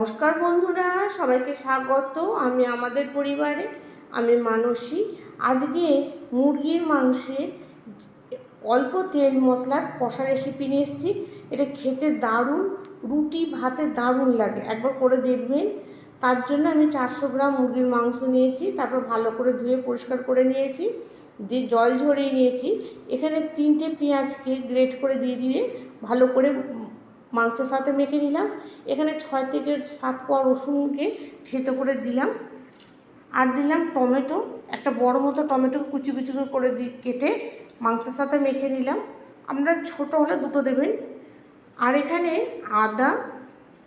নমস্কার বন্ধুরা, সবাইকে স্বাগত। আমি আমাদের পরিবারে, আমি মানসী। আজকে মুরগির মাংসে অল্প তেল মশলার কষা রেসিপি নিয়ে এসেছি। এটা খেতে দারুণ, রুটি ভাতে দারুণ লাগে। একবার করে দেখবেন। তার জন্য আমি চারশো গ্রাম মুরগির মাংস নিয়েছি, তারপর ভালো করে ধুয়ে পরিষ্কার করে নিয়েছি, দিয়ে জল ঝরিয়ে নিয়েছি। এখানে তিনটে পেঁয়াজকে গ্রেট করে দিয়ে দিয়ে ভালো করে মাংসের সাথে মেখে নিলাম। এখানে ছয় থেকে সাত কোয়া রসুনকে থেতো করে দিলাম। আর দিলাম টমেটো। একটা বড় মতো টমেটোকে কুচি কুচি করে কেটে মাংসের সাথে মেখে নিলাম। আপনারা ছোট হলে দুটো দেবেন। আর এখানে আদা,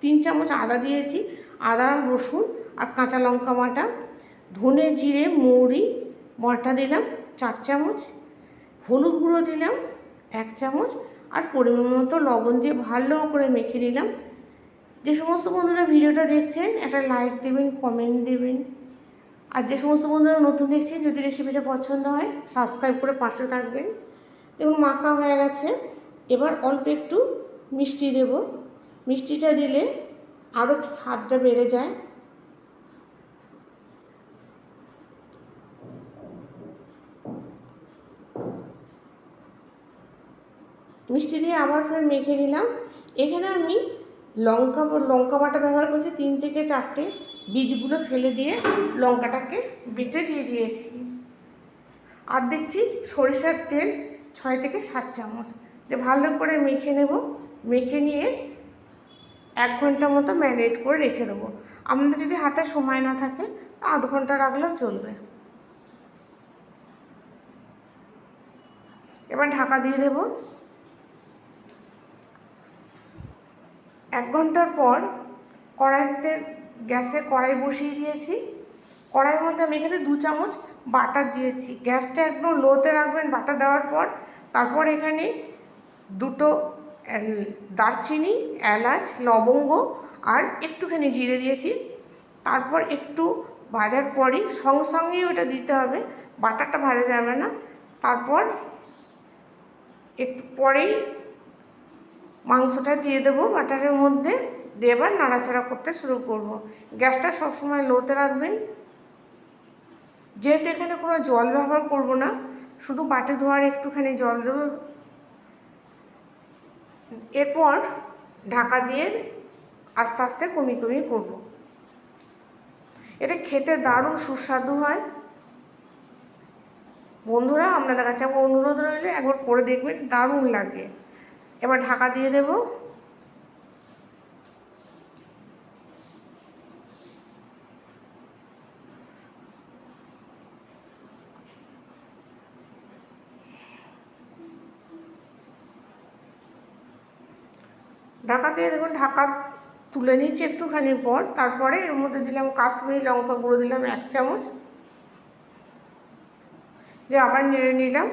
তিন চামচ আদা দিয়েছি। আদা, রসুন আর কাঁচা লঙ্কা বাটা। ধনে জিরে, মৌরি, বাটা দিলাম চার চামচ। হলুদ গুঁড়ো দিলাম এক চামচ। আর পরিমাণ মতো লবণ দিয়ে ভালো করে মেখে নিলাম। যে সমস্ত বন্ধুরা ভিডিওটা দেখছেন, একটা লাইক দেবেন কমেন্ট দেবেন। আর যে সমস্ত বন্ধুরা নতুন দেখছেন, যদি রেসিপিটা পছন্দ হয় সাবস্ক্রাইব করে পাশে থাকবেন। দেখুন, মাখা হয়ে গেছে। এবার অল্প একটু মিষ্টি দেব। মিষ্টিটা দিলে আরও স্বাদটা বেড়ে যায়। মিষ্টি দিয়ে আবার ফের মেখে নিলাম। এখানে আমি লঙ্কা লঙ্কা বাটা ব্যবহার করেছি তিন থেকে চারটে। বীজগুলো ফেলে দিয়ে লঙ্কাটাকে বেটে দিয়ে দিয়েছি। আর দিচ্ছি সরিষার তেল ছয় থেকে সাত চামচ। দিয়ে ভালো করে মেখে নেব। মেখে নিয়ে এক ঘণ্টা মতো ম্যারিনেট করে রেখে দেবো। আপনাদের যদি হাতে সময় না থাকে, আধ ঘণ্টা রাখলেও চলবে। এবার ঢাকা দিয়ে দেবো। এক ঘণ্টার পর কড়াইতে গ্যাসে কড়াই বসিয়ে দিয়েছি। কড়াইয়ের মধ্যে আমি এখানে দু চামচ বাটার দিয়েছি। গ্যাসটা একদম লোতে রাখবেন বাটার দেওয়ার পর। তারপর এখানে দুটো দারচিনি, এলাচ, লবঙ্গ আর একটুখানি জিরে দিয়েছি। তারপর একটু ভাজার পরই সঙ্গে সঙ্গেই ওটা দিতে হবে। বাটারটা ভাজা যাবে না। তারপর একটু পরেই মাংসটা দিয়ে দেবো, বাটারের মধ্যে দিয়ে এবার নাড়াচাড়া করতে শুরু করব। গ্যাসটা সবসময় লোতে রাখবেন যেহেতু এখানে কোনো জল ব্যবহার করব না, শুধু বাটি ধোয়ার একটুখানি জল দেবো এরপর ঢাকা দিয়ে আস্তে আস্তে কমি কমি করব। এটা খেতে দারুণ সুস্বাদু হয় বন্ধুরা, আপনাদের কাছে আমার অনুরোধ রইলে, একবার করে দেখবেন, দারুণ লাগে এবার ঢাকা দিয়ে দেব। ঢাকা দিয়ে দেখুন, ঢাকা তুলে নিচ্ছি একটুখানি পর। তারপরে এর মধ্যে দিলাম কাশ্মীরি লঙ্কা গুঁড়ো, দিলাম এক চামচ। দিয়ে আবার নেড়ে নিলাম।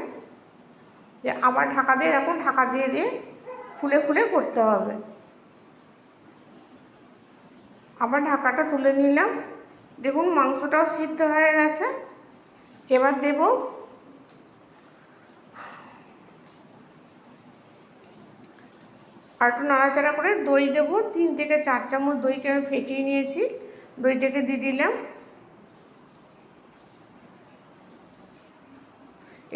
যে আবার ঢাকা দিয়ে এরকম ঢাকা দিয়ে দিয়ে খুলে খুলে করতে হবে। আবার ঢাকাটা তুলে নিলাম। দেখুন, মাংসটাও সিদ্ধ হয়ে গেছে। এবার দেব আর একটু নাড়াচাড়া করে দই দেবো। তিন থেকে চার চামচ দইকে আমি ফেটিয়ে নিয়েছি। দইটাকে দিয়ে দিলাম।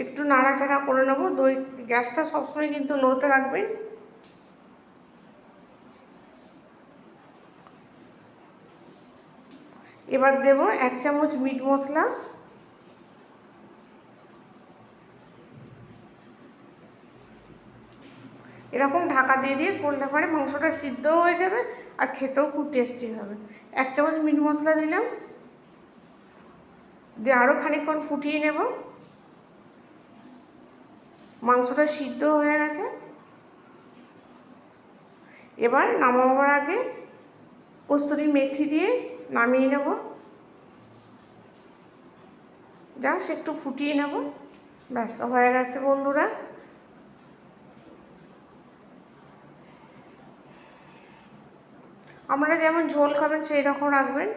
একটু নাড়াচাড়া করে নেব। দই গ্যাসটা সবসময় কিন্তু লোতে রাখবেন। এবার দেব এক চামচ মিট মশলা। এরকম ঢাকা দিয়ে দিয়ে করলে পরে মাংসটা সিদ্ধও হয়ে যাবে আর খেতেও খুব টেস্টি হবে। এক চামচ মিট মশলা দিলাম। দিয়ে আরও খানিকক্ষণ ফুটিয়ে নেব। মাংসটা সিদ্ধ হয়ে গেছে। এবার নামাবার আগে কস্তুরি মেথি দিয়ে নামিয়ে নেব। জাস্ট একটু ফুটিয়ে নেব। ব্যস্ত হয়ে গেছে বন্ধুরা। আপনারা যেমন ঝোল খাবেন সেই রকম রাখবেন।